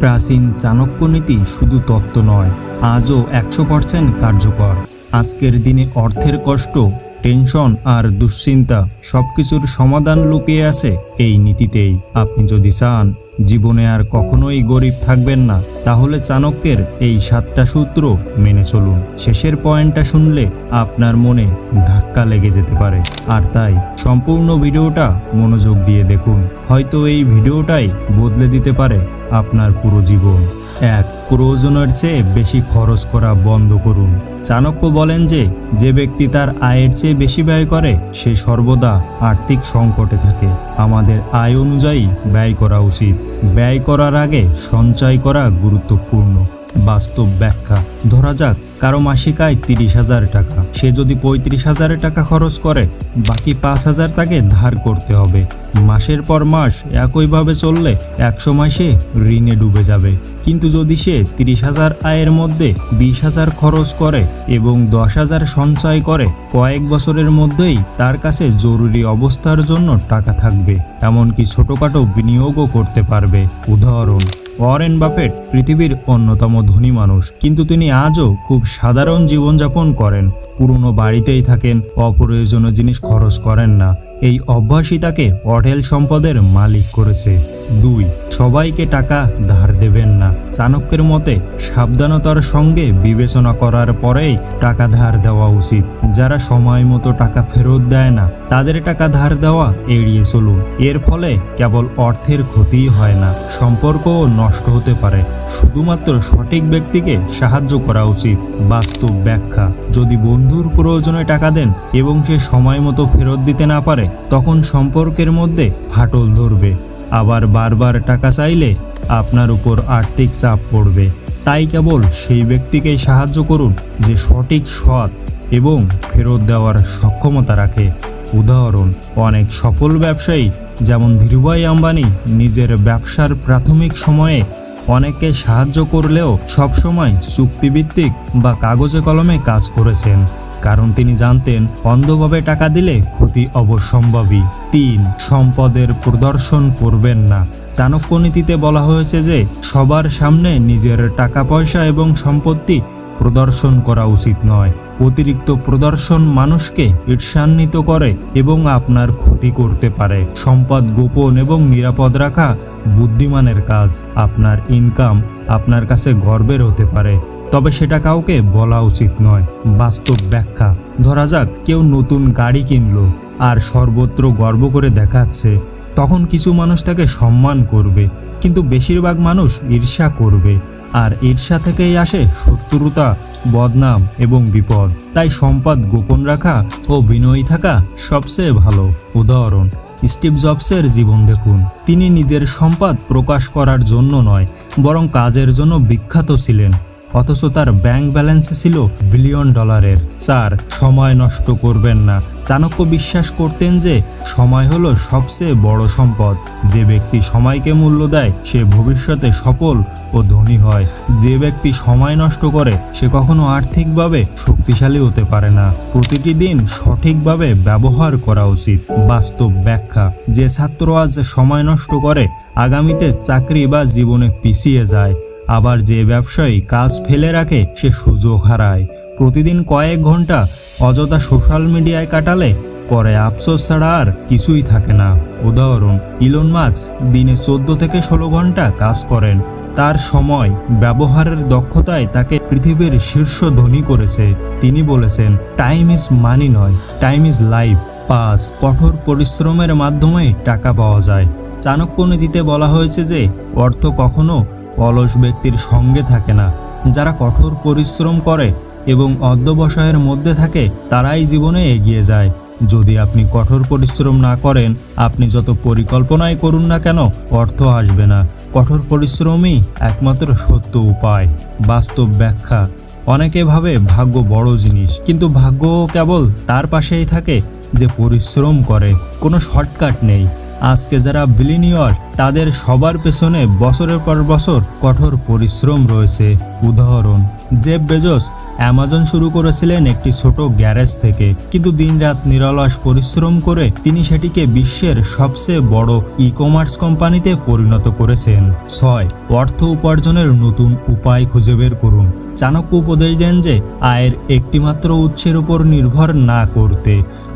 প্রাচীন চাণক্য নীতি শুধু তত্ত্ব নয়, আজও একশো পার্সেন্ট কার্যকর। আজকের দিনে অর্থের কষ্ট, টেনশন আর দুশ্চিন্তা সবকিছুর সমাধান লুকিয়ে আছে এই নীতিতেই। আপনি যদি চান জীবনে আর কখনোই গরিব থাকবেন না, তাহলে চাণক্যের এই সাতটা সূত্র মেনে চলুন। শেষের পয়েন্টটা শুনলে আপনার মনে ধাক্কা লেগে যেতে পারে। আর তাই সম্পূর্ণ ভিডিওটা মনোযোগ দিয়ে দেখুন। হয়তো এই ভিডিওটাই বদলে দিতে পারে আপনার পুরো জীবন। এক, প্রয়োজনের চেয়ে বেশি খরচ করা বন্ধ করুন। চাণক্য বলেন যে যে ব্যক্তি তার আয়ের চেয়ে বেশি ব্যয় করে, সে সর্বদা আর্থিক সংকটে থাকে। আমাদের আয় অনুযায়ী ব্যয় করা উচিত। ব্যয় করার আগে সঞ্চয় করা গুরুত্বপূর্ণ। বাস্তব ব্যাখ্যা। ধরা যাক, কারও মাসিক আয় তিরিশ হাজার টাকা। সে যদি পঁয়ত্রিশ হাজার টাকা খরচ করে, বাকি পাঁচ হাজার তাকে ধার করতে হবে। মাসের পর মাস একইভাবে চললে একশো মাসে ঋণে ডুবে যাবে। কিন্তু যদি সে তিরিশ হাজার আয়ের মধ্যে বিশ হাজার খরচ করে এবং দশ হাজার সঞ্চয় করে, কয়েক বছরের মধ্যেই তার কাছে জরুরি অবস্থার জন্য টাকা থাকবে। এমনকি ছোটোখাটো বিনিয়োগও করতে পারবে। উদাহরণ ওয়ারেন বাফেট পৃথিবীর অন্যতম ধনী মানুষ। কিন্তু তিনি আজও খুব সাধারণ জীবনযাপন করেন। পুরনো বাড়িতেই থাকেন, অপ্রয়োজনীয় জিনিস খরচ করেন না। এই অভ্যাসই তাকে অঢেল সম্পদের মালিক করেছে। দুই সবাইকে টাকা ধার দেবেন না। চাণক্যের মতে, সাবধানতার সঙ্গে বিবেচনা করার পরেই টাকা ধার দেওয়া উচিত। যারা সময় মতো টাকা ফেরত দেয় না, তাদের টাকা ধার দেওয়া এড়িয়ে চলুন। এর ফলে কেবল অর্থের ক্ষতিই হয় না, সম্পর্কও নষ্ট হতে পারে। শুধুমাত্র সঠিক ব্যক্তিকে সাহায্য করা উচিত। বাস্তব ব্যাখ্যা, যদি বন্ধুর প্রয়োজনে টাকা দেন এবং সে সময় মতো ফেরত দিতে না পারে, তখন সম্পর্কের মধ্যে ফাটল ধরবে। আবার বারবার টাকা চাইলে আপনার উপর আর্থিক চাপ পড়বে। তাই কেবল সেই ব্যক্তিকেই সাহায্য করুন যে সঠিক সৎ এবং ফেরত দেওয়ার সক্ষমতা রাখে। উদাহরণ, অনেক সফল ব্যবসায়ী যেমন ধীরুভাই আম্বানি নিজের ব্যবসার প্রাথমিক সময়ে অনেককে সাহায্য করলেও সবসময় চুক্তিভিত্তিক বা কাগজে কলমে কাজ করেছেন। কারণ তিনি জানতেন অন্ধভাবে টাকা দিলে ক্ষতি অবশ্যম্ভাবী তিন, সম্পদের প্রদর্শন করবেন না। চাণক্য নীতিতে বলা হয়েছে যে, সবার সামনে নিজের টাকা, পয়সা এবং সম্পত্তি প্রদর্শন করা উচিত নয়। অতিরিক্ত প্রদর্শন মানুষকে ঈর্ষান্বিত করে এবং আপনার ক্ষতি করতে পারে। সম্পদ গোপন এবং নিরাপদ রাখা বুদ্ধিমানের কাজ। আপনার ইনকাম আপনার কাছে গর্বের হতে পারে। তবে সেটা কাউকে বলা উচিত নয়। বাস্তব ব্যাখ্যা। ধরা যাক, কেউ নতুন গাড়ি কিনলো আর সর্বত্র গর্ব করে দেখাচ্ছে, তখন কিছু মানুষ তাকে সম্মান করবে, কিন্তু বেশিরভাগ মানুষ ঈর্ষা করবে আর ঈর্ষা থেকেই আসে শত্রুতা, বদনাম এবং বিপদ। তাই সম্পদ গোপন রাখা ও বিনয়ী থাকা সবচেয়ে ভালো উদাহরণ। স্টিভ জবসের জীবন দেখুন। তিনি নিজের সম্পদ প্রকাশ করার জন্য নয়, বরং কাজের জন্য বিখ্যাত ছিলেন। অথচ তার ব্যাংক ব্যালেন্স ছিল বিলিয়ন ডলারের। স্যার, সময় নষ্ট করবেন না। চাণক্য বিশ্বাস করতেন যে সময় হলো সবচেয়ে বড় সম্পদ। যে ব্যক্তি সময়কে মূল্য দেয়, সে ভবিষ্যতে সফল ও ধনী হয়। যে ব্যক্তি সময় নষ্ট করে, সে কখনো আর্থিকভাবে শক্তিশালী হতে পারে না। প্রতিটি দিন সঠিকভাবে ব্যবহার করা উচিত। বাস্তব ব্যাখ্যা, যে ছাত্র আজ সময় নষ্ট করে, আগামীতে চাকরি বা জীবনে পিছিয়ে যায়। আবার যে ব্যবসায়ী কাজ ফেলে রাখে, সে সুযোগ হারায়। প্রতিদিন কয়েক ঘণ্টা অযথা সোশ্যাল মিডিয়ায় কাটালে পরে আফসোস ছাড়া আর কিছুই থাকে না। উদাহরণ, ইলন মাছ দিনে চোদ্দ থেকে ষোলো ঘণ্টা কাজ করেন। তার সময় ব্যবহারের দক্ষতায় তাকে পৃথিবীর শীর্ষ ধনী করেছে। তিনি বলেছেন টাইম ইজ মানি নয় টাইম ইজ লাইফ পাস কঠোর পরিশ্রমের মাধ্যমে টাকা পাওয়া যায়। চাণক্য নীতিতে বলা হয়েছে যে, অর্থ কখনো অলস ব্যক্তির সঙ্গে থাকে না। যারা কঠোর পরিশ্রম করে এবং অধ্যবসায়ের মধ্যে থাকে, তারাই জীবনে এগিয়ে যায়। যদি আপনি কঠোর পরিশ্রম না করেন, আপনি যত পরিকল্পনাই করুন না কেন, অর্থ আসবে না। কঠোর পরিশ্রমই একমাত্র সত্য উপায়, বাস্তব ব্যাখ্যা। অনেকে ভাবে ভাগ্য বড় জিনিস, কিন্তু ভাগ্য কেবল তার পাশেই থাকে যে পরিশ্রম করে। কোনো শর্টকাট নেই। আজকে যারা বিলিনিয়র, তাদের সবার পেছনে বছরের পর বছর কঠোর পরিশ্রম রয়েছে। উদাহরণ জেব বেজোস অ্যামাজন শুরু করেছিলেন একটি ছোট গ্যারেজ থেকে, কিন্তু দিনরাত নিরলস পরিশ্রম করে তিনি সেটিকে বিশ্বের সবচেয়ে বড় ই কমার্স কোম্পানিতে পরিণত করেছেন। ছয়, অর্থ উপার্জনের নতুন উপায় খুঁজে বের করুন। চাণক্য উপদেশ দেন যে আয়ের একটিমাত্র উৎসের উপর নির্ভর না করতে।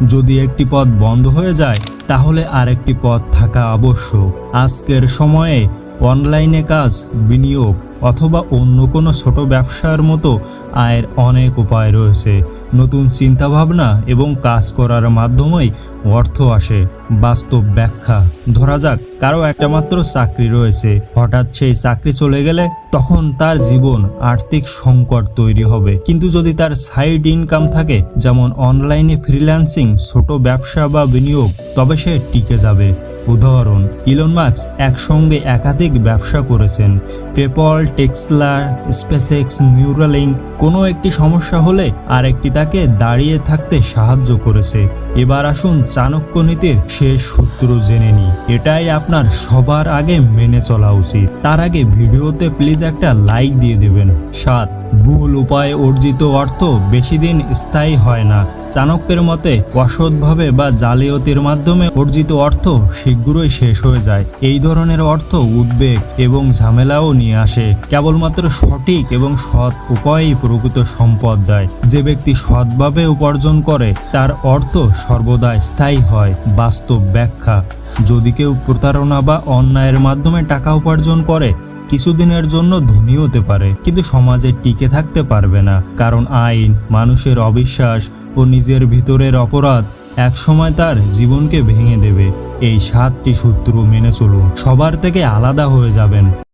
যদি একটি পথ বন্ধ হয়ে যায়, তাহলে আরেকটি পথ থাকা আবশ্যক। আজকের সময়ে অনলাইনে কাজ বিনিয়োগ অথবা অন্য কোনো ছোট ব্যবসার মতো আয়ের অনেক উপায় রয়েছে। নতুন চিন্তাভাবনা এবং কাজ করার মাধ্যমেই অর্থ আসে। বাস্তব ব্যাখ্যা। ধরা যাক, কারও একটা মাত্র চাকরি রয়েছে। হঠাৎ সেই চাকরি চলে গেলে তখন তার জীবন আর্থিক সংকট তৈরি হবে। কিন্তু যদি তার সাইড ইনকাম থাকে, যেমন অনলাইনে ফ্রিল্যান্সিং ছোট ব্যবসা বা বিনিয়োগ, তবে সে টিকে যাবে। উদাহরণ, ইলন মার্কস একসঙ্গে একাধিক ব্যবসা করেছেন। পেপল টেক্সলার স্পেসেক্স নিউরালিঙ্ক কোনো একটি সমস্যা হলে আরেকটি তাকে দাঁড়িয়ে থাকতে সাহায্য করেছে। এবার আসুন চাণক্য নীতির শেষ সূত্র জেনে নি এটাই আপনার সবার আগে মেনে চলা উচিত। তার আগে ভিডিওতে প্লিজ একটা লাইক দিয়ে দেবেন। সাত ভুল উপায়ে অর্জিত অর্থ বেশি দিন স্থায়ী হয় না। চাণক্যের মতে, অসৎভাবে বা জালিয়াতির মাধ্যমে অর্জিত অর্থ শীঘ্রই শেষ হয়ে যায়। এই ধরনের অর্থ উদ্বেগ এবং ঝামেলাও নিয়ে আসে। কেবলমাত্র সঠিক এবং সৎ উপায়েই প্রকৃত সম্পদ দেয়। যে ব্যক্তি সৎভাবে উপার্জন করে, তার অর্থ সর্বদা স্থায়ী হয়। বাস্তব ব্যাখ্যা, যদি কেউ প্রতারণা বা অন্যায়ের মাধ্যমে টাকা উপার্জন করে কিছুদিনের জন্য ধনী হতে পারে, কিন্তু সমাজে টিকে থাকতে পারবে না। কারণ আইন, মানুষের অবিশ্বাস ও নিজের ভিতরের অপরাধ একসময় তার জীবনকে ভেঙে দেবে। এই সাতটি সূত্র মেনে চলুন, সবার থেকে আলাদা হয়ে যাবেন।